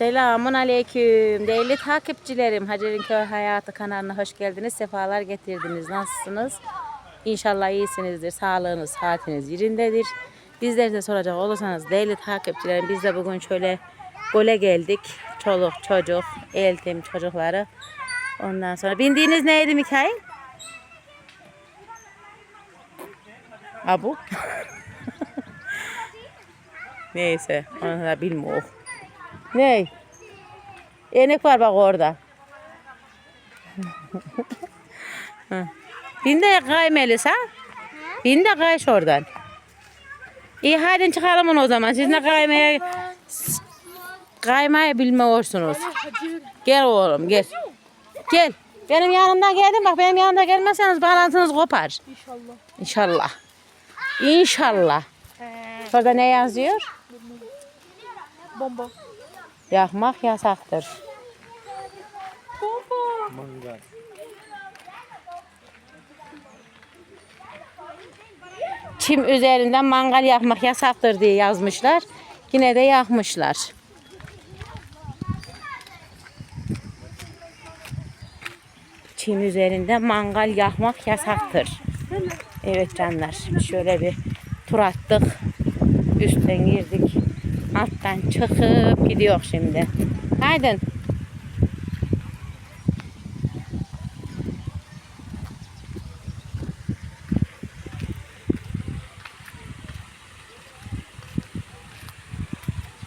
Selamun Aleyküm. Değerli takipçilerim. Hacer'in Köy Hayatı kanalına hoş geldiniz. Sefalar getirdiniz. Nasılsınız? İnşallah iyisinizdir. Sağlığınız, saatiniz yerindedir. Bizleri de soracak olursanız değerli takipçilerim biz de bugün şöyle gole geldik. Çoluk, çocuk, eltim çocukları. Ondan sonra bindiğiniz neydi Mikail? Abu. Neyse onu da bilmiyorum. Ne? Enek var bak orada. Bin de kay Melisa. Bin de kayış oradan. İyi hadi çıkalım onu o zaman. Siz ne kaymaya kaymayı bilmiyorsunuz. Gel oğlum gel. Gel. Benim yanımdan geldin bak benim yanımda gelmezseniz bağlantınız kopar. İnşallah. İnşallah. İnşallah. Şurada ne yazıyor? Bomba. Yakmak yasaktır. Bomba. Çim üzerinden mangal yakmak yasaktır diye yazmışlar. Yine de yakmışlar. Çim üzerinde mangal yakmak yasaktır. Evet canlar. Şöyle bir tur attık. Üstten girdik. Alttan çıkıp gidiyor şimdi. Haydi.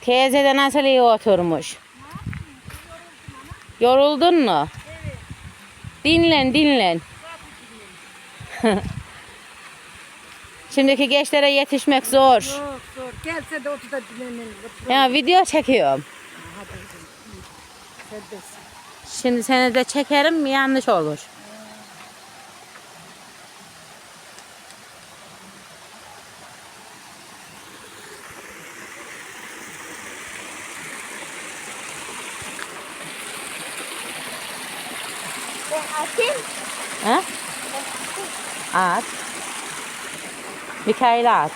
Teyze de nasıl iyi oturmuş. Yoruldun mu? Dinlen dinlen. Şimdiki gençlere yetişmek zor. Zor zor. Gelse de otur da dinlenelim. Ya video çekiyorum. Şimdi seni de çekerim mi yanlış olur. Ben atayım. Ha? At. Mikail'e at.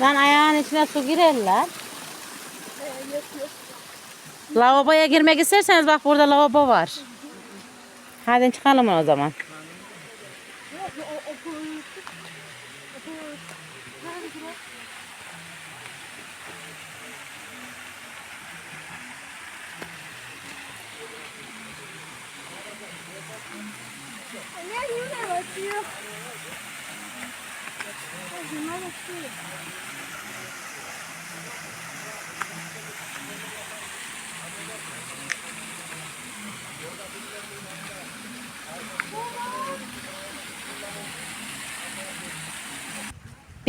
Lan ayağın içine su girer. Ee, yok yok. Lavaboya girmek isterseniz bak burada lavabo var. Hadi çıkalım o zaman. Yok yok o okul. Okul. Nerede girer? Ne yine bakıyor? Yine bakıyor.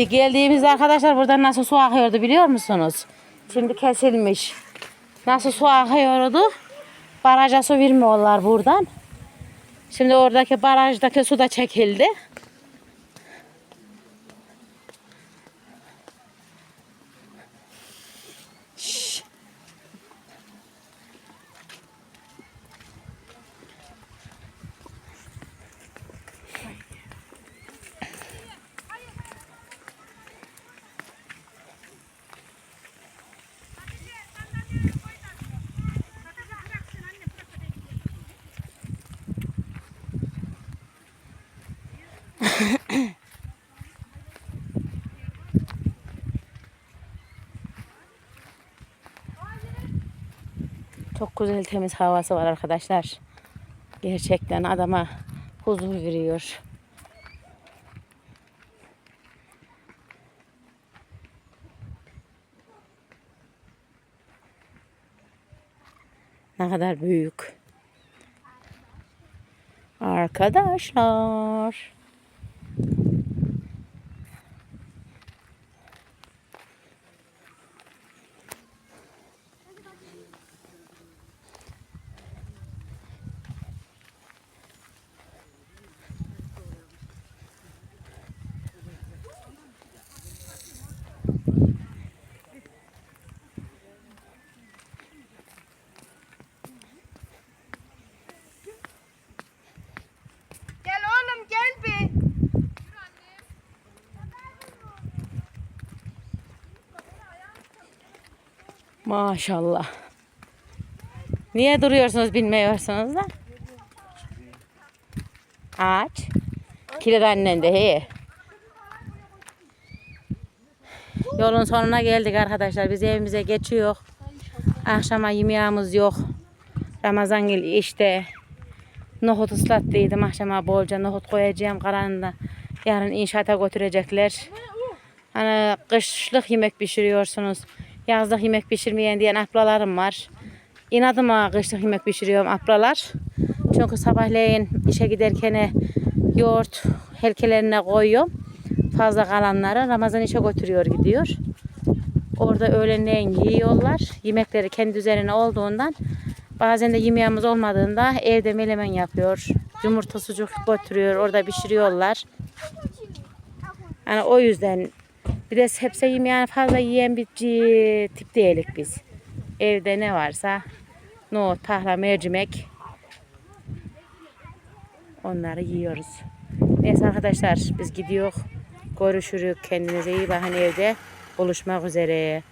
Bir geldiğimizde arkadaşlar buradan nasıl su akıyordu biliyor musunuz? Şimdi kesilmiş. Nasıl su akıyordu? Baraja su vermiyorlar buradan. Şimdi oradaki barajdaki su da çekildi. Çok güzel temiz havası var arkadaşlar. Gerçekten adama huzur veriyor. Ne kadar büyük. Arkadaşlar. Maşallah. Niye duruyorsunuz bilmiyorsunuz da? Ağaç. Kilit annen de he. Yolun sonuna geldik arkadaşlar. Biz evimize geçiyor. Akşama yemeğimiz yok. Ramazan gel işte. Nohut ıslattıydım akşama bolca nohut koyacağım karanında. Yarın inşaata götürecekler. Hani kışlık yemek pişiriyorsunuz. Yazlık yemek pişirmeyen diyen ablalarım var. İnadıma kışlık yemek pişiriyorum ablalar. Çünkü sabahleyin işe giderken yoğurt helkelerine koyuyorum. Fazla kalanları Ramazan işe götürüyor gidiyor. Orada öğlenleyin yiyorlar. Yemekleri kendi üzerine olduğundan bazen de yemeğimiz olmadığında evde melemen yapıyor. Yumurta sucuk götürüyor. Orada pişiriyorlar. Yani o yüzden bir de sebze yemeğini fazla yiyen bir tip değilik biz. Evde ne varsa nohut, tahla, mercimek onları yiyoruz. Neyse arkadaşlar biz gidiyor. Görüşürüz. Kendinize iyi bakın evde. Buluşmak üzere.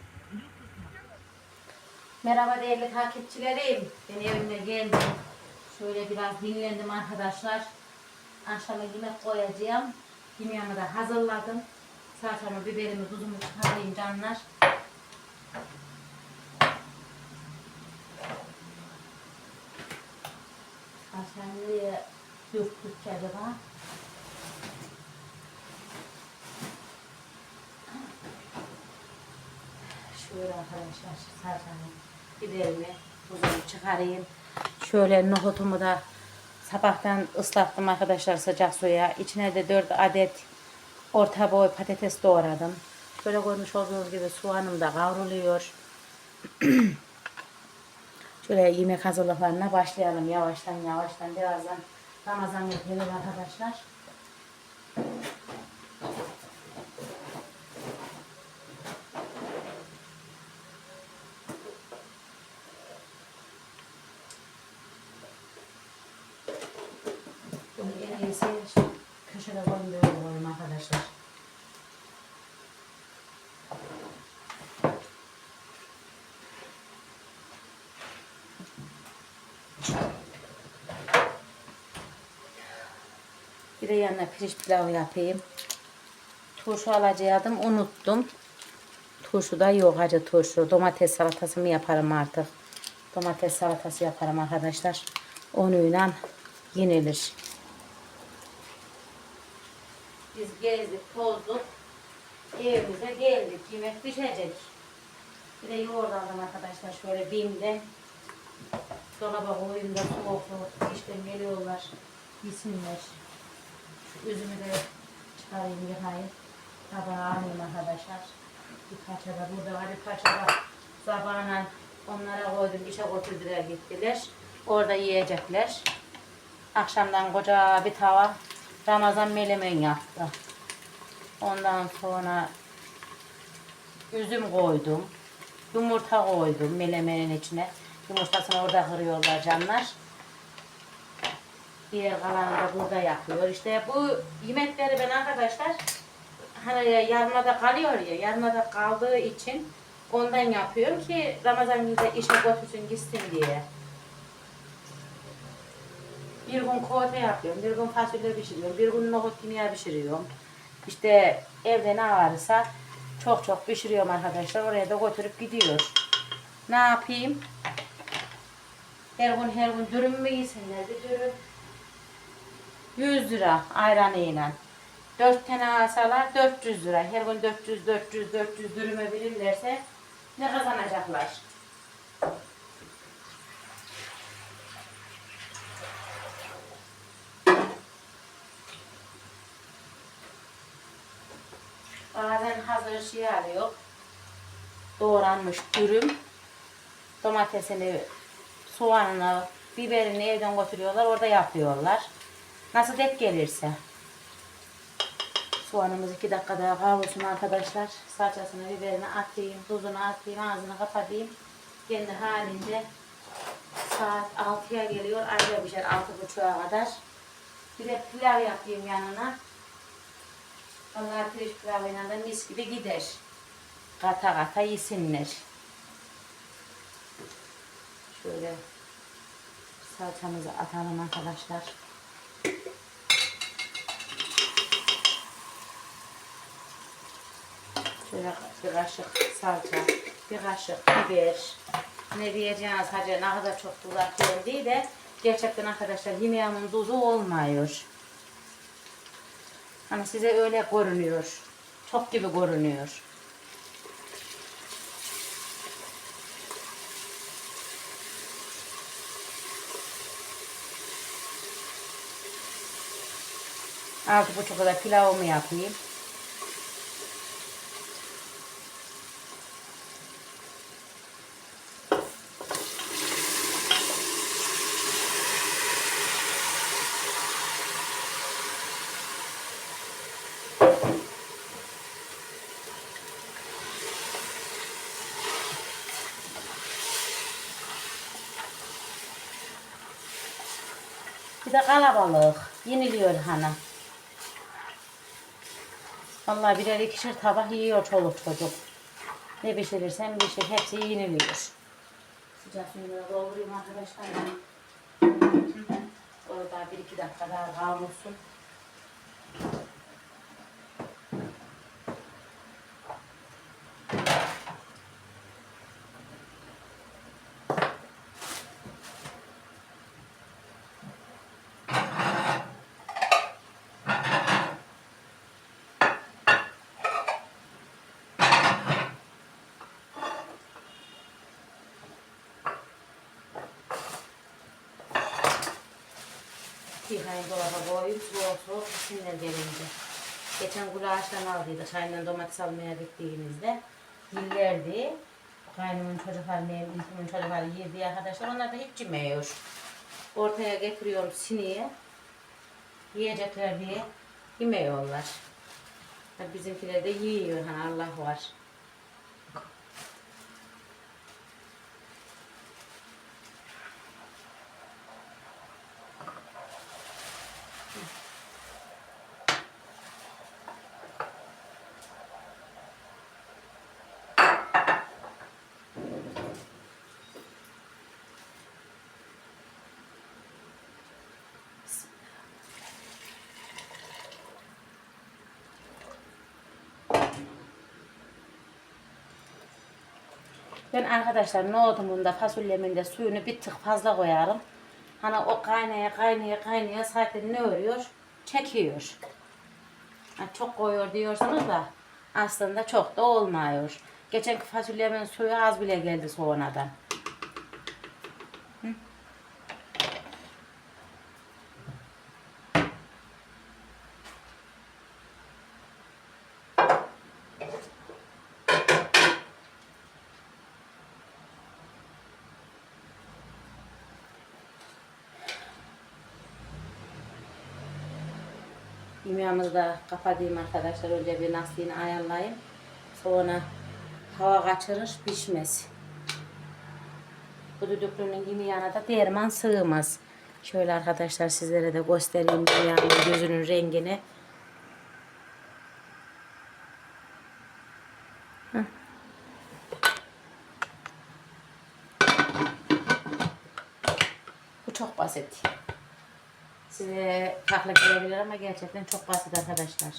Merhaba değerli takipçilerim. Ben evime geldim. Şöyle biraz dinlendim arkadaşlar. Akşama yemek koyacağım. Yemeğimi de hazırladım. Salçamı, biberimi, tuzumu çıkarayım canlar. Salçamı nereye döktük ki acaba? Şöyle arkadaşlar salçamı, biberimi, tuzumu çıkarayım. Şöyle nohutumu da sabahtan ıslattım arkadaşlar sıcak suya. İçine de 4 adet orta boy patates doğradım. Şöyle görmüş olduğunuz gibi soğanım da kavruluyor. Şöyle yemek hazırlıklarına başlayalım yavaştan yavaştan birazdan Ramazan gelir arkadaşlar. Bunu en iyisi şu köşede koyun böyle koyayım arkadaşlar. Bir de yanına pirinç pilavı yapayım. Turşu alacaktım unuttum. Turşu da yok acı turşu. Domates salatası mı yaparım artık. Domates salatası yaparım arkadaşlar. Onunla yenilir. Biz gezdik, tozduk. Evimize geldik. Yemek pişecek. Bir de yoğurt aldım arkadaşlar. Şöyle bimden. Dolaba koyayım da soğuk soğuk. İşte geliyorlar. Yesinler. Şu üzümü de çıkarayım yıkayayım. Tabağa alayım arkadaşlar. Bir parça da burada var. Bir parça da sabahına onlara koydum. işe götürdüler gittiler. Orada yiyecekler. Akşamdan koca bir tava Ramazan melemen yaptı. Ondan sonra üzüm koydum. Yumurta koydum melemenin içine. Yumurtasını orada kırıyorlar canlar. Diğer kalanı da burada yapıyor. İşte bu yemekleri ben arkadaşlar hani yarmada kalıyor ya yarmada kaldığı için ondan yapıyorum ki Ramazan günü işe götürsün gitsin diye. Bir gün kote yapıyorum, bir gün fasulye pişiriyorum, bir gün nohut kimya pişiriyorum. İşte evde ne varsa çok çok pişiriyorum arkadaşlar. Oraya da götürüp gidiyor. Ne yapayım? Her gün her gün dürüm mü yesinler? Bir dürüm 100 lira ayranıyla. 4 tane alsalar 400 lira. Her gün 400 400 400 dürüme verirlerse ne kazanacaklar? Bazen hazır şey alıyor. Doğranmış dürüm. Domatesini, soğanını, biberini evden götürüyorlar. Orada yapıyorlar. Nasıl denk gelirse. Soğanımız iki dakika daha kavrulsun arkadaşlar. Salçasını, biberini atayım, tuzunu atayım, ağzını kapatayım. Kendi halinde saat 6'ya geliyor. Ayrıca pişer 6.30'a kadar. Bir de pilav yapayım yanına. Onlar pirinç pilavıyla da mis gibi gider. Kata kata yesinler. Şöyle salçamızı atalım arkadaşlar. Şöyle bir kaşık salça, bir kaşık biber. Ne diyeceğiz hacı ne kadar çok tuz atıyorum diye de gerçekten arkadaşlar yemeğimin tuzu olmuyor. Hani size öyle görünüyor. Çok gibi görünüyor. Altı buçuk kadar pilavımı yapayım. Bir de kalabalık. Yeniliyor hani. Vallahi birer ikişer tabak yiyor çoluk çocuk. Ne pişirirsen pişir. Hepsi yeniliyor. Sıcak suyunu doldurayım arkadaşlar. Orada bir iki dakika daha kavrulsun. Yıkayın dolaba koyup soğuk soğuk sinirler gelince. Geçen gül ağaçtan aldıydık. Çayından domates almaya gittiğimizde. Yillerdi. Kaynımın çocukları, benim ilkimin çocukları yedi arkadaşlar. Onlar da hiç yemiyor. Ortaya getiriyorum siniye. Yiyecekler diye yemiyorlar. Bizimkiler de yiyor. Hani Allah var. Ben arkadaşlar nohutumun da fasulyemin de suyunu bir tık fazla koyarım. Hani o kaynaya kaynaya kaynaya zaten ne örüyor? Çekiyor. Ha, çok koyuyor diyorsanız da aslında çok da olmuyor. Geçenki fasulyemin suyu az bile geldi sonradan. Yemeğimizi de kapatayım arkadaşlar. Önce bir lastiğini ayarlayayım. Sonra hava kaçırır pişmez. Bu düdüklünün yemeğine de derman sığmaz. Şöyle arkadaşlar sizlere de göstereyim yemeğimin gözünün rengini. Bu çok basit. Size farklı gelebilir ama gerçekten çok basit arkadaşlar.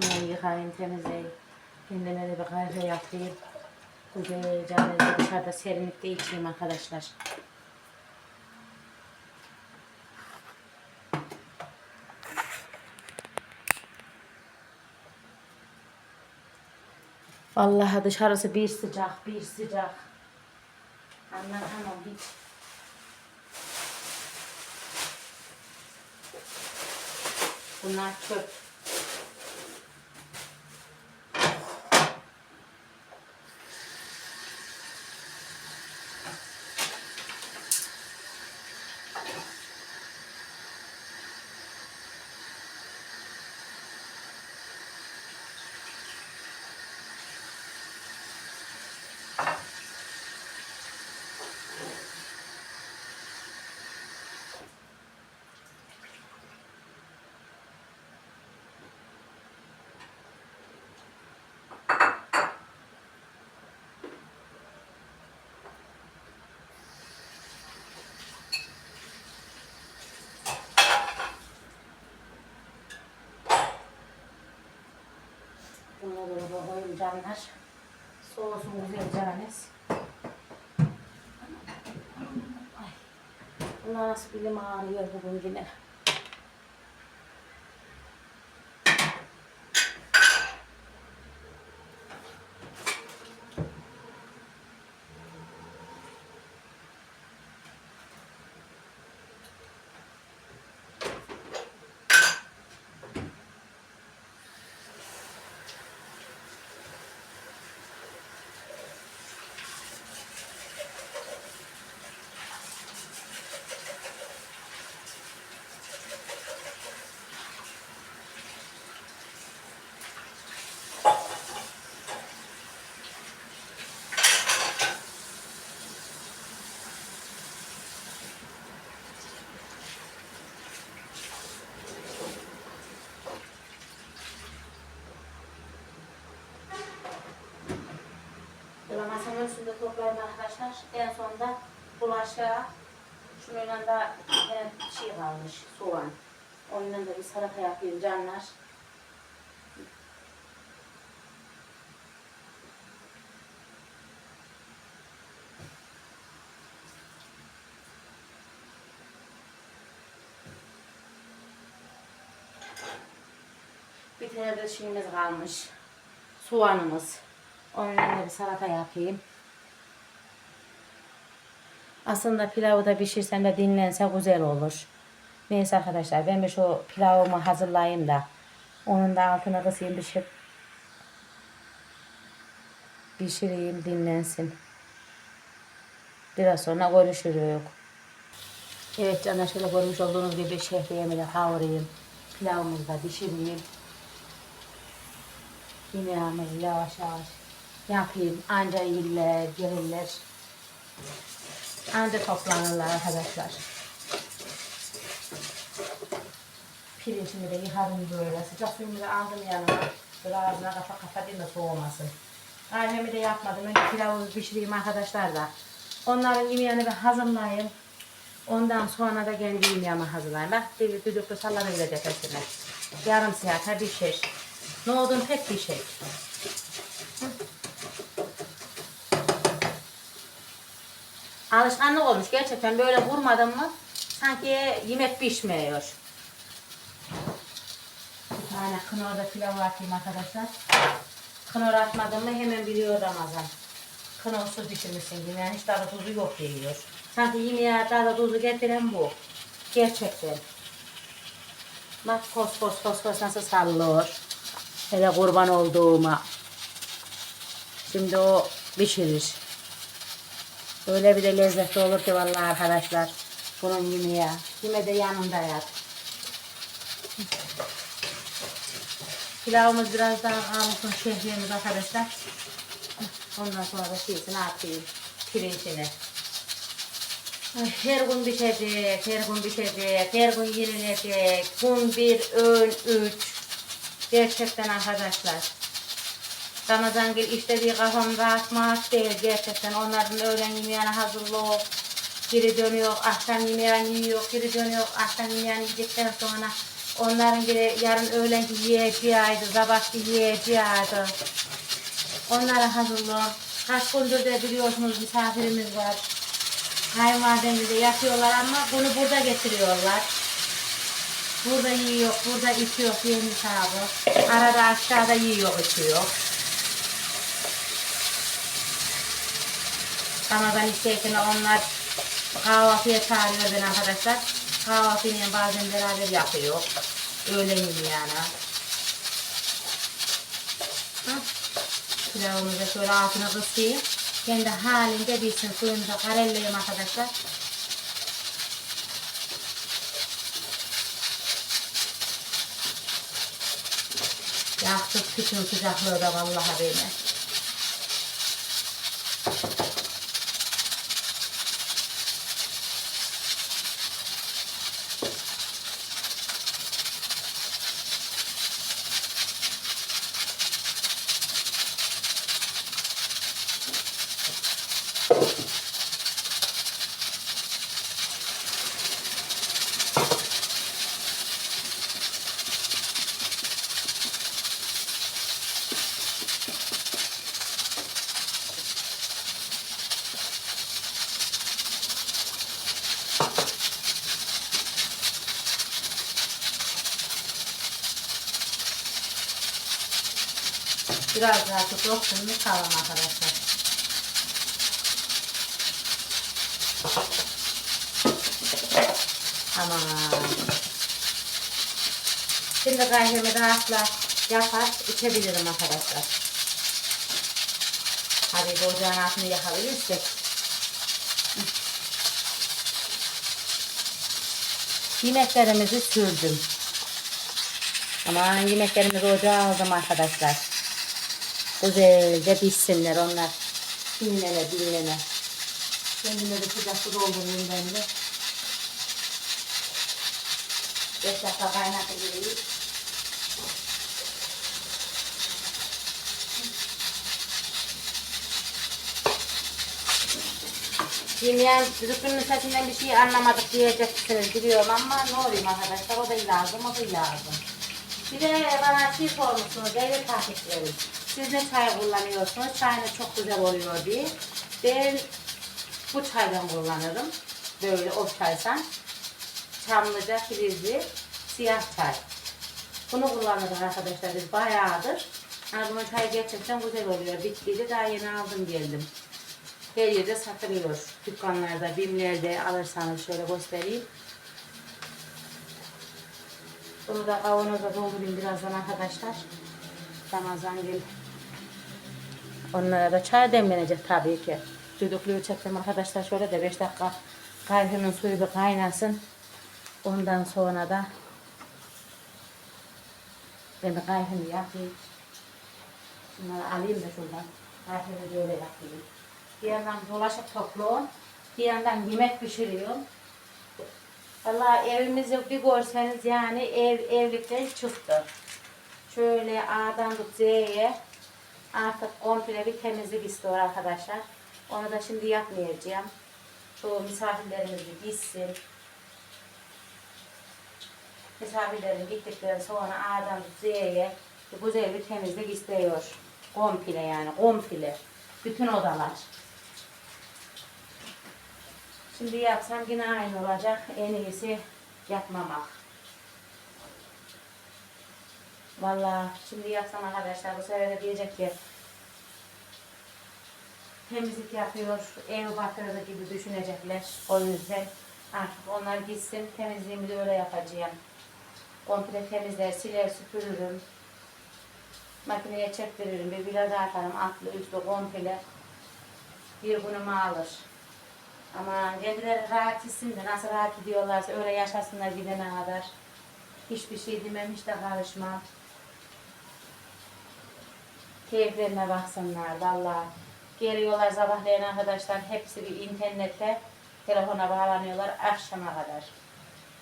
Şunları yıkayayım, temizleyeyim. Kendime de bir kahve yapayım. Güzelce de dışarıda serinlikte içeyim arkadaşlar. Vallahi dışarısı bir sıcak, bir sıcak. Anlatamam hiç. Bunlar çöp. Bunları da koyayım canlar. Soğusun güzel. Ay. Bunlar nasıl bilim ağrıyor bugün yine. Böyle masanın üstünde toplarım arkadaşlar. En sonunda bulaşığa şununla da yine şey kalmış soğan. Onunla da bir salata yapayım canlar. Bir tane de şeyimiz kalmış. Soğanımız. Onunla da bir salata yapayım. Aslında pilavı da pişirsem de dinlense güzel olur. Neyse arkadaşlar ben bir şu pilavımı hazırlayayım da onun da altına kısayım şey pişireyim dinlensin. Biraz sonra görüşürüz. Evet canlar şöyle görmüş olduğunuz gibi şehriyemi de kavurayım. Pilavımızı da pişireyim. Yemeğimizi yavaş yavaş yapayım. Anca iller, gelirler. Anca toplanırlar arkadaşlar. Pirincimi de yıkadım böyle. Sıcak suyumu da aldım yanıma. Böyle ağzına kafa kapatayım da soğumasın. Kahvemi de yapmadım. Önce pilavı pişireyim arkadaşlar da. Onların yemeğini bir hazırlayayım. Ondan sonra da kendi yemeğimi hazırlayayım. Bak bir düdüklü salladı bile tepesine. Yarım saate bir şey. Ne olduğunu pek bir şey. Alışkanlık olmuş gerçekten böyle vurmadım mı sanki yemek pişmiyor. Bir tane kınorda pilav atayım arkadaşlar. Kınor atmadım mı hemen biliyor Ramazan. Kınorsuz pişirmişsin gibi yani hiç tadı tuzu yok diyor. Sanki yemeğe tadı tuzu getiren bu. Gerçekten. Bak kos kos kos kos nasıl sallıyor. Hele kurban olduğuma. Şimdi o pişirir. Öyle bir de lezzetli olur ki vallahi arkadaşlar. Bunun yemeği. Yine de yanında yat. Pilavımız biraz daha kalmışın şehriyemiz arkadaşlar. Ondan sonra da şeysini atayım. Pirincini. Ay, Her gün bitecek, her gün bitecek, her gün yenilecek. Gün bir, öğün üç. Gerçekten arkadaşlar. Ramazan gel istediği kafam rahatmak değil gerçekten. Onların öğlen yemeğini hazırlıyor. Geri dönüyor, akşam yemeğini yiyor. Geri dönüyor, akşam yemeğini yedikten sonra onların geri yarın öğlen yiyeceğiydi, sabah yiyeceğiydi. Onları hazırlıyor. Kaç gündür de biliyorsunuz misafirimiz var. Kayınvalidemiz de yapıyorlar ama bunu burada getiriyorlar. Burada yiyor, burada içiyor diye hesabı. Arada aşağıda yiyor, içiyor. Ramazan işteyken onlar kahvaltıya çağırıyor beni arkadaşlar. Kahvaltıyla bazen beraber yapıyor. Öğlen. Hı? Pilavımızı şöyle altına kısayım. Kendi halinde bilsin suyunu da karelleyeyim arkadaşlar. Yaktık bütün sıcaklığı da vallahi beni. Mu tamam arkadaşlar. Aman. Şimdi kahvemi rahatla yapar içebilirim arkadaşlar. Hadi ocağın altını yakabilirsek. Yemeklerimizi sürdüm. Aman yemeklerimizi ocağa aldım arkadaşlar. Güzelce pişsinler onlar. Dinlene dinlene. Kendime de sıcak su doldurayım ben de. Beş dakika kaynatabilirim. Yemeyen Zühtü'nün sesinden bir şey anlamadık diyeceksiniz biliyorum ama ne olayım arkadaşlar o da lazım o da lazım. Bir de bana şey sormuşsunuz devlet takipçilerim. Ne çay kullanıyorsunuz? Çayınız çok güzel oluyor diye. Ben bu çaydan kullanırım. Böyle o çaysan. Çamlıca, filizli, siyah çay. Bunu kullanırız arkadaşlar biz bayağıdır. Yani bunun çayı gerçekten güzel oluyor. Bittiydi daha yeni aldım geldim. Her yerde satılıyor. Dükkanlarda, bimlerde alırsanız şöyle göstereyim. Bunu da kavanoza doldurayım birazdan arkadaşlar. Ramazan gel. Onlara da çay demlenecek tabii ki. Düdüklüğü çektim arkadaşlar şöyle de 5 dakika kahvenin suyu bir kaynasın. Ondan sonra da ben de kahvemi yapayım. Bunları alayım da şuradan. Kahvemi böyle yapayım. Bir yandan dolaşıp topluyorum. Bir yandan yemek pişiriyorum. Valla evimizi bir görseniz yani ev evlilikten çıktı. Şöyle A'dan tut Z'ye artık komple bir temizlik istiyor arkadaşlar. Onu da şimdi yapmayacağım. Şu misafirlerimiz gitsin. Misafirlerim gittikten sonra A'dan Z'ye güzel bir temizlik istiyor. Komple yani komple. Bütün odalar. Şimdi yapsam yine aynı olacak. En iyisi yapmamak. Vallahi şimdi yapsam arkadaşlar bu sefer de diyecek ki temizlik yapıyor, ev batırdı gibi düşünecekler. O yüzden artık onlar gitsin, temizliğimi de öyle yapacağım. Komple temizler, siler, süpürürüm. Makineye çektiririm, bir biraz atarım, altlı üstlü komple. Bir günümü alır. Ama kendileri rahat etsin de nasıl rahat ediyorlarsa öyle yaşasınlar gidene kadar. Hiçbir şey demem, hiç de karışmam. Keyiflerine baksınlar valla. Geliyorlar sabahleyin arkadaşlar hepsi bir internette telefona bağlanıyorlar akşama kadar.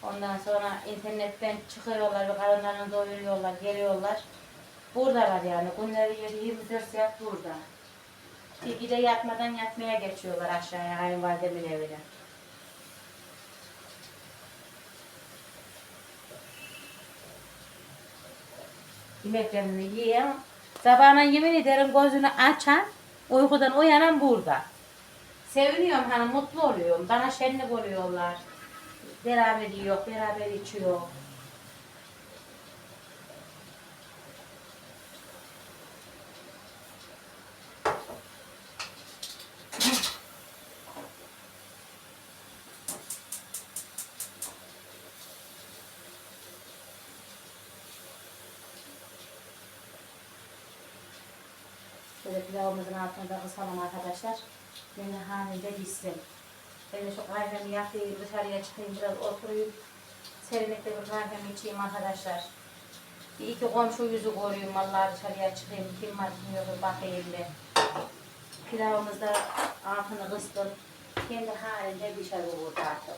Ondan sonra internetten çıkıyorlar ve karınlarını doyuruyorlar, geliyorlar. Buradalar yani. Günleri 24 saat burada. Bir gece yatmadan yatmaya geçiyorlar aşağıya kayınvalidemin evine. Yemeklerini yiyen, sabahına yemin ederim gözünü açan, uykudan uyanan burada. Seviniyorum hani mutlu oluyorum. Bana şenlik oluyorlar. Beraber yiyor, beraber içiyor. Şöyle pilavımızın altına da kısalım arkadaşlar. Beni halinde gitsin. Ben de şu kahvemi yapayım, dışarıya çıkayım, biraz oturayım. Serinlikte bir kahvemi içeyim arkadaşlar. Bir iki komşu yüzü göreyim, vallahi dışarıya çıkayım. Kim var kim bakayım bir. Pilavımız da altını kıstım. Kendi halinde pişer bu burada artık.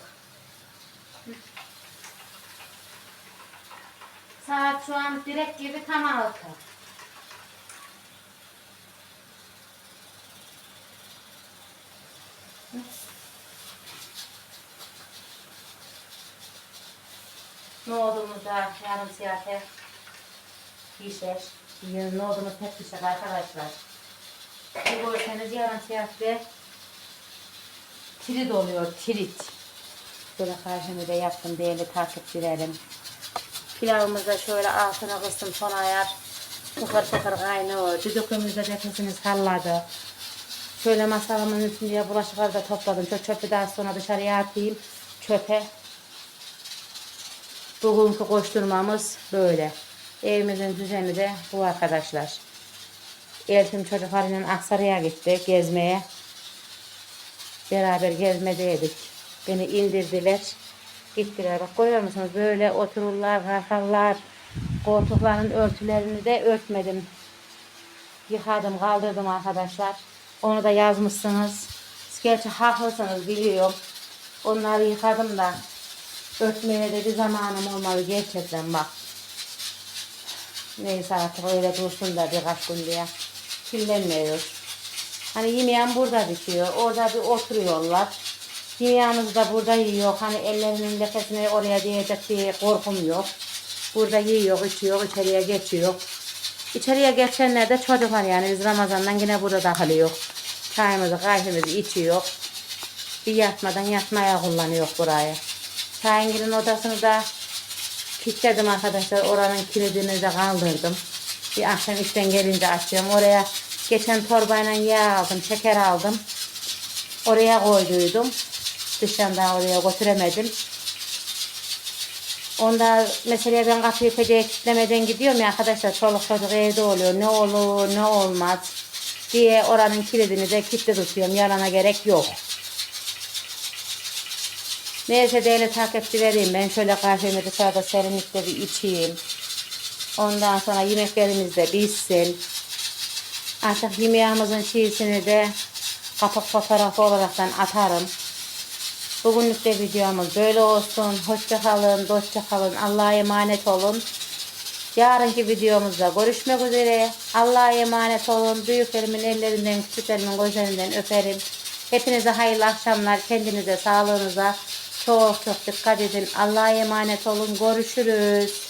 Saat şu an direkt gibi tam altı. Nohudumuz da yarım siyate pişer. Yarın nohudumuz hep pişer arkadaşlar. Bir görseniz yarım siyate trit oluyor, trit. Böyle karşımı da yaptım değerli takipçilerim. Pilavımızda şöyle altına kıstım son ayar. Şokar şokar kaynıyor. Düdüklüğümüz de tepesini salladı. Şöyle masamın üstünde bulaşıkları da topladım. Çok çöpü daha sonra dışarıya atayım. Çöpe. Bugünkü koşturmamız böyle. Evimizin düzeni de bu arkadaşlar. Eltim çocuklarıyla Aksaray'a gitti gezmeye. Beraber gezmedeydik. Beni indirdiler. Gittiler. Bak görüyor musunuz? Böyle otururlar, kalkarlar. Koltukların örtülerini de örtmedim. Yıkadım, kaldırdım arkadaşlar. Onu da yazmışsınız. Gerçi haklısınız biliyorum. Onları yıkadım da örtmeye de bir zamanım olmadı gerçekten bak. Neyse artık öyle dursun da birkaç gün diye. Kirlenmiyor. Hani yemeğim burada bitiyor. Orada bir oturuyorlar. Yemeğimizi de burada yiyor. Hani ellerinin lekesini oraya diyecek diye korkum yok. Burada yiyor, içiyor, içeriye geçiyor. İçeriye geçenler de çocuklar yani biz Ramazan'dan yine burada takılıyor. Çayımızı, kahvemizi içiyor. Bir yatmadan yatmaya kullanıyor burayı. Şahingil'in odasını da kilitledim arkadaşlar. Oranın kilidini de kaldırdım. Bir akşam işten gelince açıyorum. Oraya geçen torbayla yağ aldım, şeker aldım. Oraya koyduydum. Dışarıdan oraya götüremedim. Onda mesela ben kapıyı peceye kilitlemeden gidiyorum ya arkadaşlar çoluk çocuk evde oluyor ne olur ne olmaz diye oranın kilidini de kilitli tutuyorum yarana gerek yok. Neyse değerli takipçilerim ben şöyle kahvemi dışarıda serinlikte bir içeyim. Ondan sonra yemeklerimiz de bitsin. Artık yemeğimizin çiğsini de kapak fotoğrafı olaraktan atarım. Bugünlük de videomuz böyle olsun. Hoşça kalın, dostça kalın. Allah'a emanet olun. Yarınki videomuzda görüşmek üzere. Allah'a emanet olun. Büyüklerimin ellerinden, küçüklerimin gözlerinden öperim. Hepinize hayırlı akşamlar. Kendinize, sağlığınıza çok çok dikkat edin. Allah'a emanet olun. Görüşürüz.